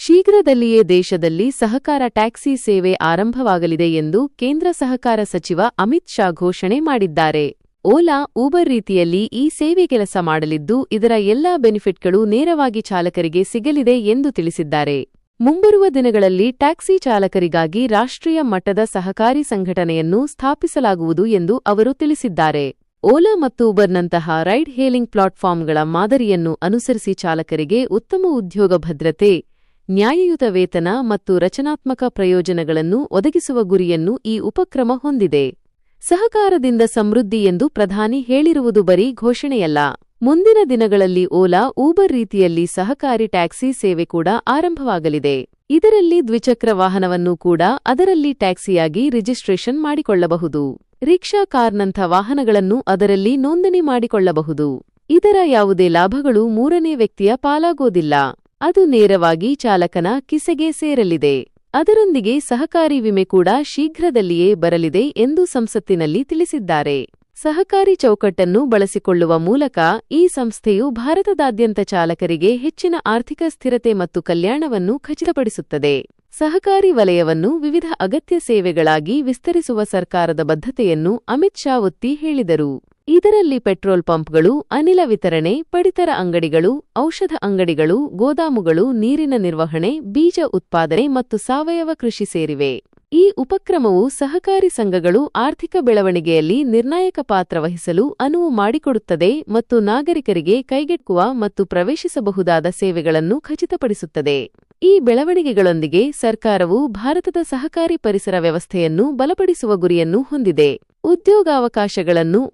ಶೀಘ್ರದಲ್ಲಿಯೇ ದೇಶದಲ್ಲಿ ಸಹಕಾರ ಟ್ಯಾಕ್ಸಿ ಸೇವೆ ಆರಂಭವಾಗಲಿದೆ ಎಂದು ಕೇಂದ್ರ ಸಹಕಾರ ಸಚಿವ ಅಮಿತ್ ಶಾ ಘೋಷಣೆ ಮಾಡಿದ್ದಾರೆ. ಓಲಾ, ಊಬರ್ ರೀತಿಯಲ್ಲಿ ಈ ಸೇವೆ ಕೆಲಸ ಮಾಡಲಿದ್ದು, ಇದರ ಎಲ್ಲಾ ಬೆನಿಫಿಟ್ಗಳು ನೇರವಾಗಿ ಚಾಲಕರಿಗೆ ಸಿಗಲಿದೆ ಎಂದು ತಿಳಿಸಿದ್ದಾರೆ. ಮುಂಬರುವ ದಿನಗಳಲ್ಲಿ ಟ್ಯಾಕ್ಸಿ ಚಾಲಕರಿಗಾಗಿ ರಾಷ್ಟ್ರೀಯ ಮಟ್ಟದ ಸಹಕಾರಿ ಸಂಘಟನೆಯನ್ನು ಸ್ಥಾಪಿಸಲಾಗುವುದು ಎಂದು ಅವರು ತಿಳಿಸಿದ್ದಾರೆ. ಓಲಾ ಮತ್ತು ಉಬರ್ನಂತಹ ರೈಡ್ ಹೇಲಿಂಗ್ ಪ್ಲಾಟ್ಫಾರ್ಮ್ಗಳ ಮಾದರಿಯನ್ನು ಅನುಸರಿಸಿ ಚಾಲಕರಿಗೆ ಉತ್ತಮ ಉದ್ಯೋಗ ಭದ್ರತೆ ನ್ಯಾಯಯುತ ವೇತನ ಮತ್ತು ರಚನಾತ್ಮಕ ಪ್ರಯೋಜನಗಳನ್ನು ಒದಗಿಸುವ ಗುರಿಯನ್ನು ಈ ಉಪಕ್ರಮ ಹೊಂದಿದೆ. ಸಹಕಾರದಿಂದ ಸಮೃದ್ಧಿ ಎಂದು ಪ್ರಧಾನಿ ಹೇಳಿರುವುದು ಬರೀ ಘೋಷಣೆಯಲ್ಲ. ಮುಂದಿನ ದಿನಗಳಲ್ಲಿ ಓಲಾ, ಊಬರ್ ರೀತಿಯಲ್ಲಿ ಸಹಕಾರಿ ಟ್ಯಾಕ್ಸಿ ಸೇವೆ ಕೂಡ ಆರಂಭವಾಗಲಿದೆ. ಇದರಲ್ಲಿ ದ್ವಿಚಕ್ರ ವಾಹನವನ್ನು ಕೂಡ ಅದರಲ್ಲಿ ಟ್ಯಾಕ್ಸಿಯಾಗಿ ರಿಜಿಸ್ಟ್ರೇಷನ್ ಮಾಡಿಕೊಳ್ಳಬಹುದು. ರಿಕ್ಷಾ ಕಾರ್ನಂಥ ವಾಹನಗಳನ್ನು ಅದರಲ್ಲಿ ನೋಂದಣಿ ಮಾಡಿಕೊಳ್ಳಬಹುದು. ಇದರ ಯಾವುದೇ ಲಾಭಗಳು ಮೂರನೇ ವ್ಯಕ್ತಿಯ ಪಾಲಾಗೋದಿಲ್ಲ. ಅದು ನೇರವಾಗಿ ಚಾಲಕನ ಕಿಸೆಗೆ ಸೇರಲಿದೆ. ಅದರೊಂದಿಗೆ ಸಹಕಾರಿ ವಿಮೆ ಕೂಡ ಶೀಘ್ರದಲ್ಲಿಯೇ ಬರಲಿದೆ ಎಂದು ಸಂಸತ್ತಿನಲ್ಲಿ ತಿಳಿಸಿದ್ದಾರೆ. ಸಹಕಾರಿ ಚೌಕಟ್ಟನ್ನು ಬಳಸಿಕೊಳ್ಳುವ ಮೂಲಕ ಈ ಸಂಸ್ಥೆಯು ಭಾರತದಾದ್ಯಂತ ಚಾಲಕರಿಗೆ ಹೆಚ್ಚಿನ ಆರ್ಥಿಕ ಸ್ಥಿರತೆ ಮತ್ತು ಕಲ್ಯಾಣವನ್ನು ಖಚಿತಪಡಿಸುತ್ತದೆ. ಸಹಕಾರಿ ವಲಯವನ್ನು ವಿವಿಧ ಅಗತ್ಯ ಸೇವೆಗಳಾಗಿ ವಿಸ್ತರಿಸುವ ಸರ್ಕಾರದ ಬದ್ಧತೆಯನ್ನು ಅಮಿತ್ ಶಾ ಒತ್ತಿ ಹೇಳಿದರು. ಇದರಲ್ಲಿ ಪೆಟ್ರೋಲ್ ಪಂಪ್ಗಳು, ಅನಿಲ ವಿತರಣೆ, ಪಡಿತರ ಅಂಗಡಿಗಳು, ಔಷಧ ಅಂಗಡಿಗಳು, ಗೋದಾಮುಗಳು, ನೀರಿನ ನಿರ್ವಹಣೆ, ಬೀಜ ಉತ್ಪಾದನೆ ಮತ್ತು ಸಾವಯವ ಕೃಷಿ ಸೇರಿವೆ. ಈ ಉಪಕ್ರಮವು ಸಹಕಾರಿ ಸಂಘಗಳು ಆರ್ಥಿಕ ಬೆಳವಣಿಗೆಯಲ್ಲಿ ನಿರ್ಣಾಯಕ ಪಾತ್ರ ವಹಿಸಲು ಅನುವು ಮಾಡಿಕೊಡುತ್ತದೆ ಮತ್ತು ನಾಗರಿಕರಿಗೆ ಕೈಗೆಟುಕುವ ಮತ್ತು ಪ್ರವೇಶಿಸಬಹುದಾದ ಸೇವೆಗಳನ್ನು ಖಚಿತಪಡಿಸುತ್ತದೆ. ಈ ಬೆಳವಣಿಗೆಗಳೊಂದಿಗೆ ಸರ್ಕಾರವು ಭಾರತದ ಸಹಕಾರಿ ಪರಿಸರ ವ್ಯವಸ್ಥೆಯನ್ನು ಬಲಪಡಿಸುವ ಗುರಿಯನ್ನು ಹೊಂದಿದೆ. ಉದ್ಯೋಗಾವಕಾಶಗಳನ್ನು